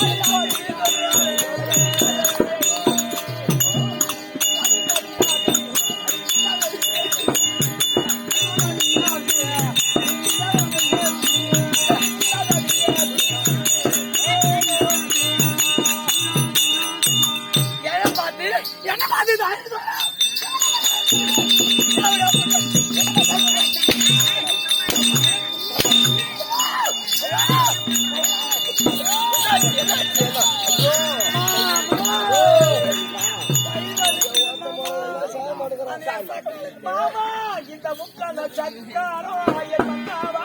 என்ன மாமா இந்த முக்கால சக்காரோ ஐயன் மன்னாவா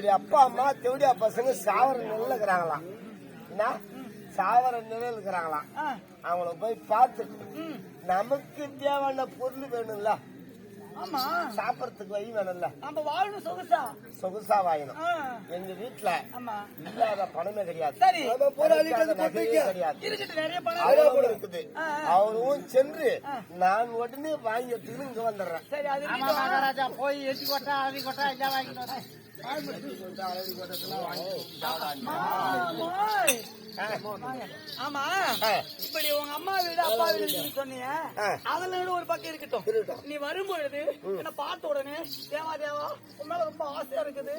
இவருடைய அப்பா அம்மா தேவடியா பசங்க சாவர நிலையில இருக்கிறாங்களாம் என்ன? சாவர நிலையில இருக்கிறாங்களாம் அவங்கள போய் பார்த்து. நமக்கு தேவையான பொருள் வேணும்ல? சாப்பிடறதுக்கு வழி வேணும்ல? நம்ம வாழணும் சொகுசா. சொகுசா வாங்கணும். எங்க வீட்டுல இல்லாத பணமே கிடையாது. இருக்குது. அவரும் சென்று நான் உடனே வாங்கி எடுத்துக்கிட்டு இங்க வந்துடுறேன். சரி அது ஆமா இருக்கட்டும். மகாராஜா போய் எட்டி கொட்டா அடி கொட்டா எல்லாம் வாங்கிட்டு. ஆமா. இப்படி உங்க அம்மா வீடு அப்பா வீடு சொன்னீங்க. அதுல ஒரு பக்கம் இருக்கட்டும். நீ வரும்பொழுது என்ன பார்த்த உடனே தேவா தேவா உன் மேல ரொம்ப ஆசையா இருக்குது.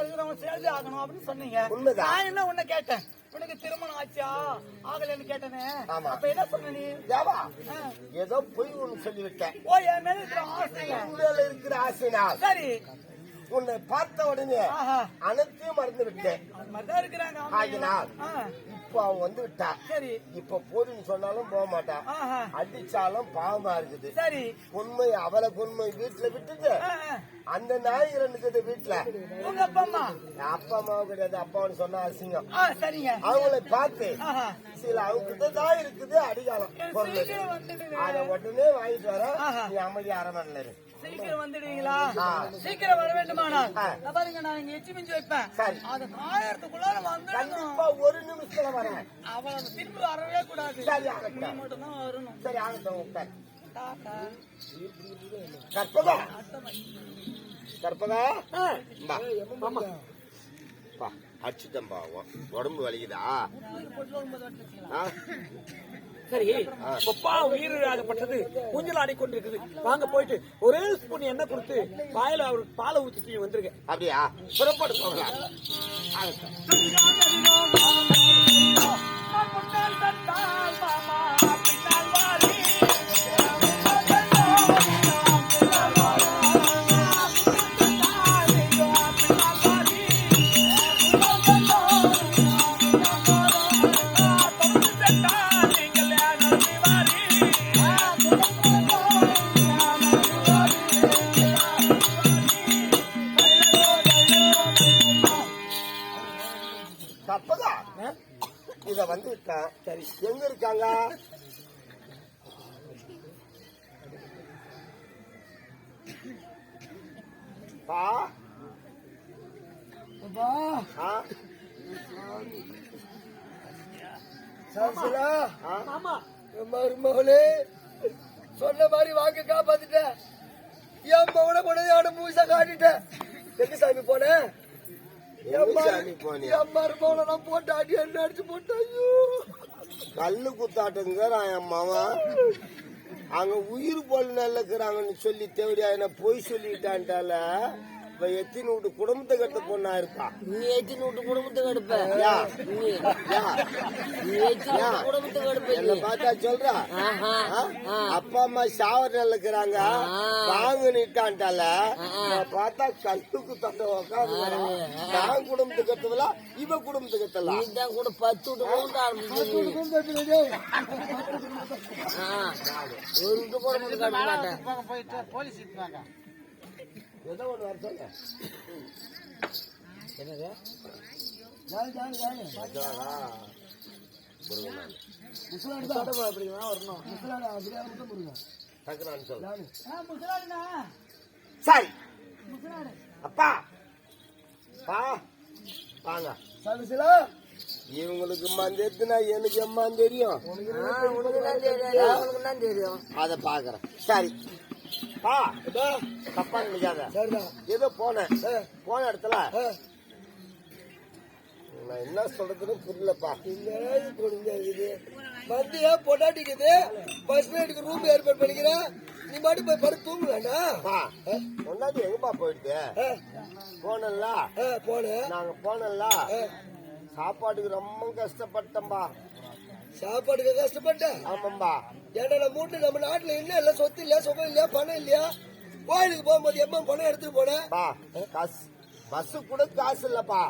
இருக்குது நம்ம சேர்ந்து ஆகணும் அப்படின்னு சொன்னீங்க. நான் என்ன உன்னை கேட்டேன்? உனக்கு திருமணம் ஆச்சா? ஆகலன்னு கேட்டனே. அப்ப என்ன சொன்ன நீ? தேவா. ஏதோ பொய் ஒண்ணு சொல்லிவிட்டேன். ஓ என் மேல இருக்கிற மேல இருக்கிற ஆசைனால் சரி. உன்னை பார்த்த உடனே அனைத்தையும் மறந்து விட்டேன். ஆகினால் இப்போ அவன் வந்து விட்டா. சரி. இப்ப போதுன்னு சொன்னாலும் போக மாட்டா. ஆஹா. அடிச்சாலும் பாவமா இருக்குது. சரி. உண்மை அவளை உண்மை வீட்டுல விட்டுட்டு. அந்த நாய் இருக்குது வீட்டுல. உங்க அப்பா அம்மா? என் அப்பா அம்மாவும் கிடையாது. அப்பான்னு சொன்னா அசிங்கம். சரிங்க. அவங்களை பார்த்து சில அவங்க கிட்ட தான் இருக்குது அடிகாலம். அதை உடனே வாங்கிட்டு வர. நீ அமைதி அரமணில இரு. சீக்கிரம் வந்துடுவீங்களா. சீக்கிரம் வர வேண்டுமானால் பாருங்க நான் இங்க எச்சி மிஞ்சி வைப்பேன். அது காயறதுக்குள்ள வந்துடணும். ஒரு நிமிஷத்துல வரேன். அவளை திரும்பி வரவே கூடாது. நீ ஆகட்டும். மட்டும் தான் வரணும். சரி ஆகட்டும். கற்பகா. கற்பகா. ஆ. பா. பா அடிச்சுட்டேன் பாவம் உடம்பு வலிக்குதா? சரி கொப்பா உயிரிழப்பட்டது ஊஞ்சல் ஆடிக்கொண்டிருக்குது. வாங்க போயிட்டு ஒரே ஸ்பூன் எண்ணெய் கொடுத்து வாயில அவருக்கு பாலை ஊத்திட்டு வந்திருக்கேன் அப்படியா? புறப்படு போகலாம். சரி எங்க இருக்காங்க? பா. மருமகளே சொன்ன மாதிரி வாக்கு காப்பாத்திட்டேன். என் மகனை கொண்டு அவனை மூசா காட்டிட்டேன். எங்க சாமி போன? என் மருமகளை நான் போட்டு அடி என்ன அடிச்சு போட்டேன் ஐயோ. கல்லு குத்தாட்டுங்கிறான் என் மவன். அங்க உயிர் போல நல்லக்கிறாங்கன்னு சொல்லி தேவடியா என்ன பொய் சொல்லிட்டான்டால இப்ப எத்தின் வீட்டு குடும்பத்தை கட்ட பொண்ணா இருப்பா நீ எத்தின் விட்டு குடும்பத்துக்கு எடுப்ப யா. நீ. யா. நீ எத்தின் விட்டு குடும்பத்துக்கு எடுப்ப என்ன. பார்த்தா சொல்றா? அப்பா அம்மா ஷாவர் இருக்கிறாங்க. வாங்க நிட்டான்ட்டால. நான் பார்த்தா கல்லுக்கு தட்ட உட்காந்து நான் குடும்பத்துக்கு கட்டவல? இவ குடும்பத்துக்கு கட்டலாம் நீ தான் கூட பத்து. ஒரு விட்டு குடும்பத்துக்கு எடுக்க மாட்டேன். போயிட்டு போலீஸ் இருப்பாங்க ஏதோ ஒண்ணு வர சொல்ல. என்னது? சரி. அப்பா பா வாங்க இவங்களுக்கு மந்தெத்துனா எனக்கு எம்மா தெரியும் தெரியும் அத பாக்குறேன் சரி பா தப்பா நினைக்காத ஏதோ போனேன் போன இடத்துல நான் என்ன சொல்றதுன்னு புரியலப்பா. மந்தியா பொண்டாட்டிக்குது பஸ் நைட்டுக்கு ரூம் ஏற்பாடு பண்ணிக்கிறேன் நீ மாட்டி போய் படுத்து தூங்கலாண்டா பா முன்னாடி எங்கப்பா போயிடுது? போனல்ல போனேன் நாங்க போனல்ல சாப்பாட்டுக்கு ரொம்ப கஷ்டப்பட்டோம்பா சாப்பாடுக்கு கஷ்டப்பட்டேன் ஆமாம்பா. ஏன்டா நம்ம வீட்டுல நம்ம நாட்டுல என்ன இல்ல சொத்து இல்லையா சுகம் இல்லையா பணம் இல்லையா? கோயிலுக்கு போகும்போது எம்மா பணம் எடுத்துட்டு போனேன் பஸ் கூட காசு இல்லப்பா.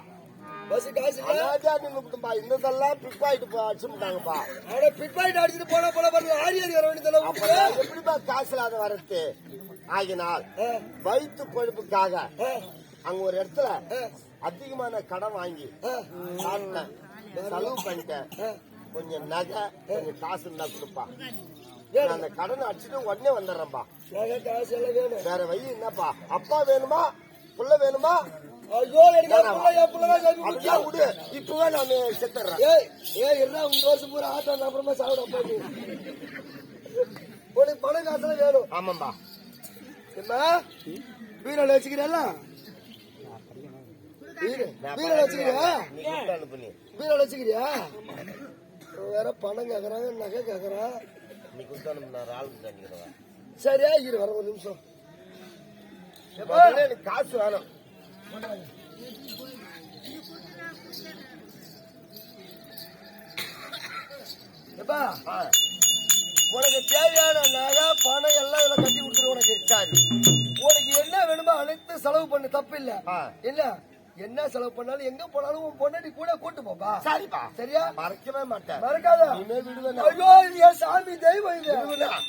பஸ் காசு இல்ல அனாஜாதி நிமித்தம்பா இன்னதெல்லாம் பிப்பாயிட்டு போ அடிச்சுட்டாங்கப்பா பிட் பாயிண்ட் அடிச்சுட்டு போனா போல பாருங்க ஆரி ஆரி வர வேண்டியதுல அப்ப நான் எப்படிப்பா காசு இல்லாத வரது ஆகினால் வயிற்று பொழுப்புக்காக அங்க ஒரு இடத்துல அதிகமான கடன் வாங்கி சாப்பிட்டேன். செலவு பண்ணிட்டேன். கொஞ்சம் நகை கொஞ்சம் காசு இருந்தா கொடுப்பா. நான் அந்த கடனை அடிச்சுட்டு உடனே வேணும். வேற வழி என்னப்பா? அப்பா வேணுமா? புள்ள வேணுமா? ஐயோ அப்படியே. விடு. இப்பவே நான் செத்துறேன். ஏய் ஏய் என்ன உங்க வருஷம் பூரா ஆட்டோ அப்புறமா சாப்பிட போய் உனக்கு பணம் காசுலாம் வேணும். ஆமாம்பா. என்ன? பீரோல வச்சுக்கிறேல்ல பீரோல வச்சுக்கிறியா? பீரோல வச்சுக்கிறியா? வேற பணம் கேக்குறாங்க நகை கேக்குறான் நீ கொடுத்து ஆள் சரியா இரு வர ஒரு நிமிஷம். காசு வேணும். எப்பா? உனக்கு தேவையான நகை பணம் எல்லாம் இதுல கட்டி கொடுத்துரு உனக்கு. சரி. உனக்கு என்ன வேணுமோ அனைத்து செலவு பண்ணு தப்பு இல்ல. இல்ல என்ன செலவு பண்ணாலும் எங்க போனாலும் உன் பொண்டாட்டி கூட கூட்டு போப்பா. சரிப்பா. சரியா? மறைக்கவே மாட்டேன். மறக்காத. விடுவேன் ஐயோ என் சாமி தெய்வம் இது?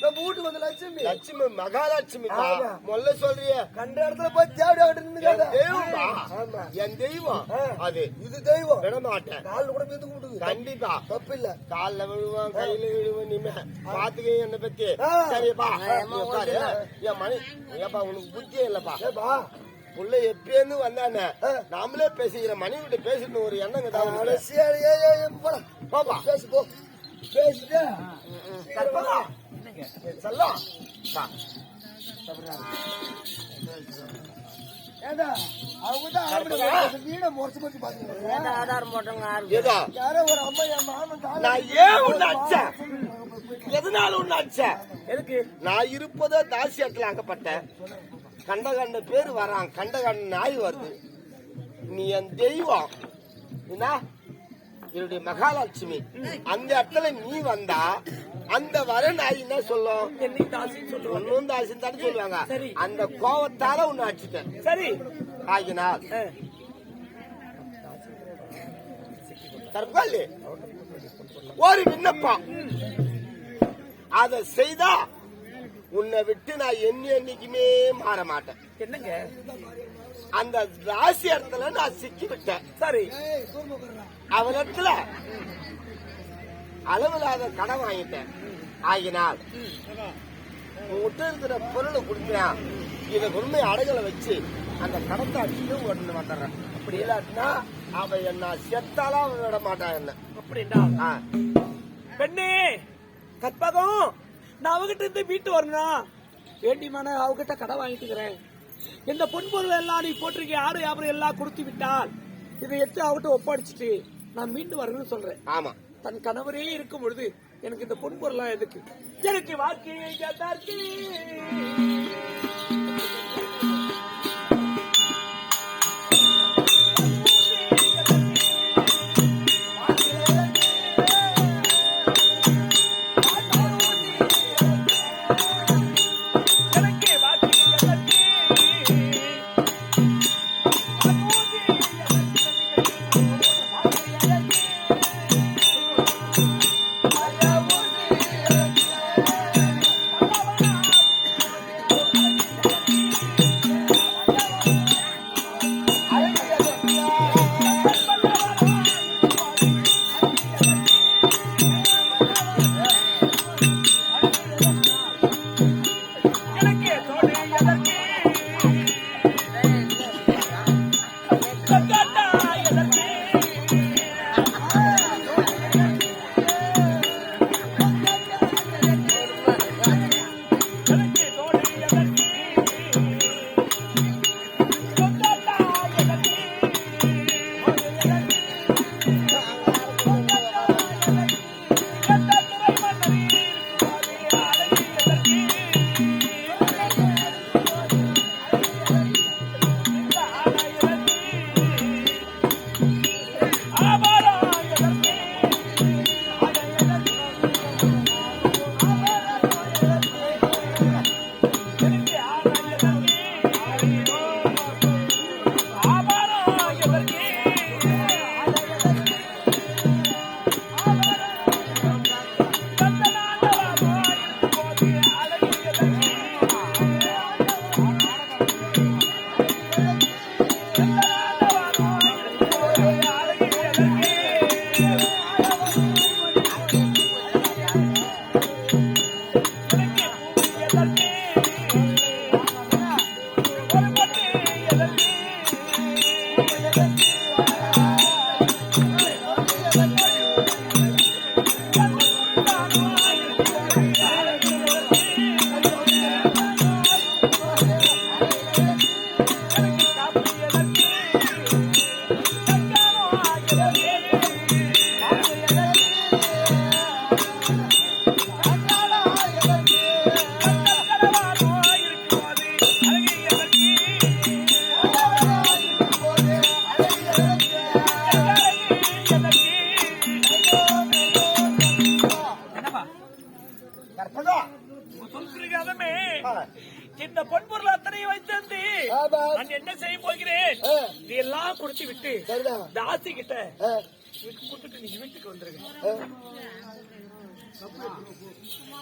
நம்ம வீட்டுக்கு வந்து லட்சுமி. லட்சுமி மகாலட்சுமி. முதல்ல சொல்றியே. கண்ட இடத்துல போய் தெய்வம்பா ஆமா. என் தெய்வம். அது. இது தெய்வம். விட மாட்டேன் காலில் கூட மீந்து கூட்டுது கண்டிப்பா. தப்பு இல்ல கால்ல விழுவான் கையில விழுவான் நீ பாத்துக்க என்ன பத்தி. சரிப்பா. என் மணி. ஏப்பா உனக்கு புத்தியே இல்லப்பா. ஏப்பா. புள்ள எப்பேந்து வந்தானே? நாமளே பேசிக்கிற மணி கிட்ட பேசிட்டு ஒரு ஏய், போடா. பாப்பா. பேசு போ. பேசிட்டு செல்லம் ஆதாரம் போட்டவங்க எதனால உன்னை அடிச்சேன்? எதுக்கு? நான் இருப்பதோ தாசியத்துல அகப்பட்டேன் கண்ட கண்ட பேர் வரான் கண்ட கண்ட நாய் வருது. நீ என் தெய்வம். என்ன? என்னுடைய மகாலட்சுமி. அந்த இடத்துல நீ வந்தா அந்த வர நாய் என்ன சொல்லும்? ஒன்னும் தாசின்னு தானே சொல்லுவாங்க. அந்த கோவத்தால உன்னை அடிச்சுட்டேன். சரி. ஆகினால். தற்கொலை. ஒரு விண்ணப்பம். அதை செய்தா உன்னை விட்டு நான் எண்ணி என்னைக்குமே மாற மாட்டேன். என்னங்க? அந்த ராசி இடத்துல நான் சிக்கி விட்டேன் சரி. அவரிடத்துல அளவில்லாத கடன் வாங்கிட்டேன். ஆகினால் உங்ககிட்ட இருக்கிற பொருளை கொடுத்தேன் இதை உண்மை அடகலை வச்சு அந்த கடத்தை அடிச்சுட்டு ஒன்று வந்துடுறேன். அப்படி இல்லாட்டினா அவன் என்ன செத்தாலும் அவன் விட மாட்டான் என்ன. அப்படின்னா. பெண்ணே கற்பகம். நான் அவகிட்ட இருந்து வீட்டு வரணும் வேண்டிமான அவகிட்ட கடை வாங்கிட்டுக்கிறேன். இந்த பொன்பொருள் எல்லாம் நீ போட்டிருக்க ஆடு வியாபாரம் எல்லாம் கொடுத்து விட்டால் இதை எடுத்து அவகிட்ட ஒப்படைச்சிட்டு நான் மீண்டு வரணும்னு சொல்றேன். ஆமா. தன் கணவரே இருக்கும் பொழுது எனக்கு இந்த பொன்பொருள்லாம் எதுக்கு? எனக்கு வாழ்க்கையை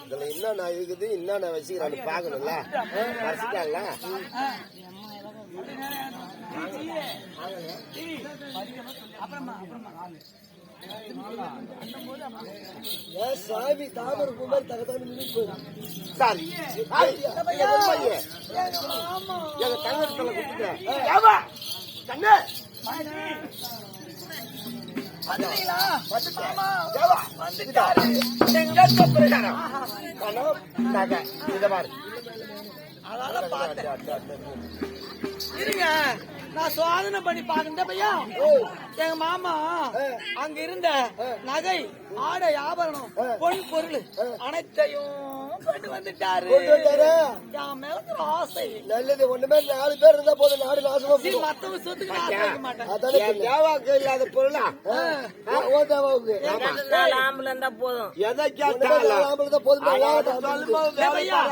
இதுல என்னென்ன இருக்குது என்னென்ன வச்சுக்கிறான்னு பாக்கணும்ல வச்சுட்டாங்களா சாமி தாமரை பூ மாதிரி எங்க தங்கத்துல கொடுத்துட்டேன். இருங்க நான் சோதனை பண்ணி பாக்குறேன் பையா. எங்க மாமா அங்க இருந்த நகை ஆடை ஆபரணம் பொன் பொருள் அனைத்தையும் கொண்டு வந்துட்டாரு. கொண்டு வந்தாரா? என் மேல ஒரு ஆசை. நல்லது ஒண்ணுமே நாலு பேர் இருந்தா போதும். நாடு நாசமா மத்தவங்க சொத்துக்கு மாட்டேன். தேவாக்கு இல்லாத பொருளா? நாலு ஆம்பளை இருந்தா போதும். எதை கேட்டாலும்.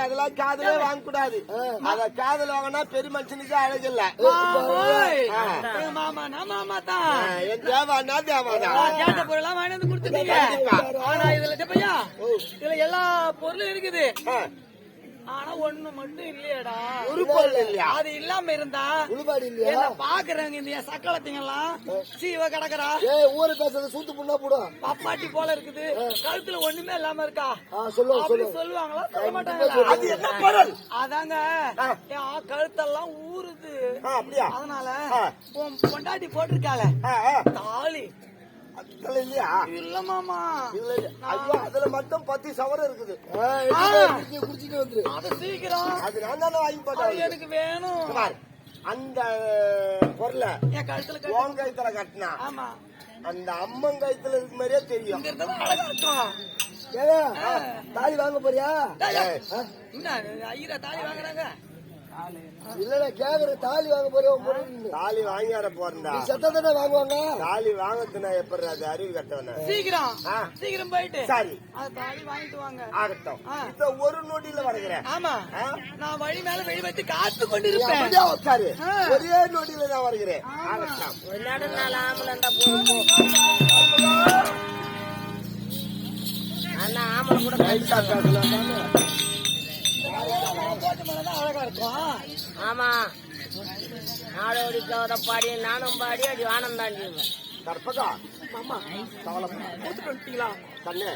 அதெல்லாம் காதலே வாங்கக்கூடாது. அத காதல வாங்கினா பெரிய மனுஷனுக்கு அழகு இல்ல என் தேவானா தேவாதான். நான் கேட்ட பொருளெல்லாம் வாங்கி வந்து கொடுத்துட்டீங்க. ஆனா இதுல எல்லா பொருளும் இருக்குது. ஆனா ஒண்ணு மட்டும் இல்லையடா. ஒரு பொருள் இல்லையா? அது இல்லாம இருந்தா உழுபாடு இல்லையா? என்ன பாக்குறவங்க இந்த சக்களத்திங்கெல்லாம்? சீவ கிடக்குறா. ஏய் ஊரை பேசுறது சூத்து புண்ணா போடும் பப்பாட்டி போல இருக்குது. கழுத்துல ஒண்ணுமே இல்லாம இருக்கா? சொல்லுவோம் சொல்லுவாங்களா? சொல்ல மாட்டாங்களா? அது என்ன பொருள்? அதாங்க. கழுத்தெல்லாம் ஊறுது. அப்படியா? அதனால பொண்டாட்டி போட்டிருக்காள. தாலி. அதுல இல்லையா இல்ல மாமா. இல்ல. ஐயோ அதுல மட்டும் பத்து சவரம் இருக்குது. குடிச்சிட்டு வந்துரு. அது சீக்கிரம். அது நான் தானே வாங்கி போட்டேன். எனக்கு வேணும். பாரு, அந்த பொருளை கழுத்துல உன் கைத்துல கட்டினா அந்த அம்மன் கைத்துல இருக்க மாதிரியே தெரியும். தாலி வாங்க போறியா. என்ன ஐயரா தாலி வாங்குறாங்க. இல்லடா கேக்குற தாலி வாங்க பொண்ணு? தாலி வாங்கியார போறா நீ செத்தா தானே வாங்குவாங்க? தாலி வாங்கத்துனா எப்படி அது அறிவு கட்டவன? சீக்கிரம். ஆ. சீக்கிரம் போயிட்டு. சரி. அது தாலி வாங்கிட்டு வாங்க. ஆகட்டும். ஆ. இப்ப ஒரு நொடியில வருகிறேன். ஆமா? நான் வழி மேல வெளி வைத்து காத்து கொண்டு நீ இருப்பேன் அப்படியே உட்காரு. ஒரே நொடியில தான் வருகிறேன். ஆகட்டும். ஆம்பளை போதும். அண்ணா ஆம்பளை கூட மேலதான் அழகா இருக்கும். ஆமா. நாடோடி கவதை பாடி நானும் பாடி அடி வானம் தாண்டி கற்பகா? மாமா வந்துட்டீங்களா? கண்ணு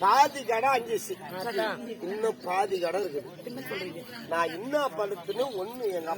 பாதி கடை அஞ்சிச்சு அதான். இன்னும் பாதி கடை சொல்றீங்க நான் என்ன படுத்துன்னு ஒண்ணு எங்க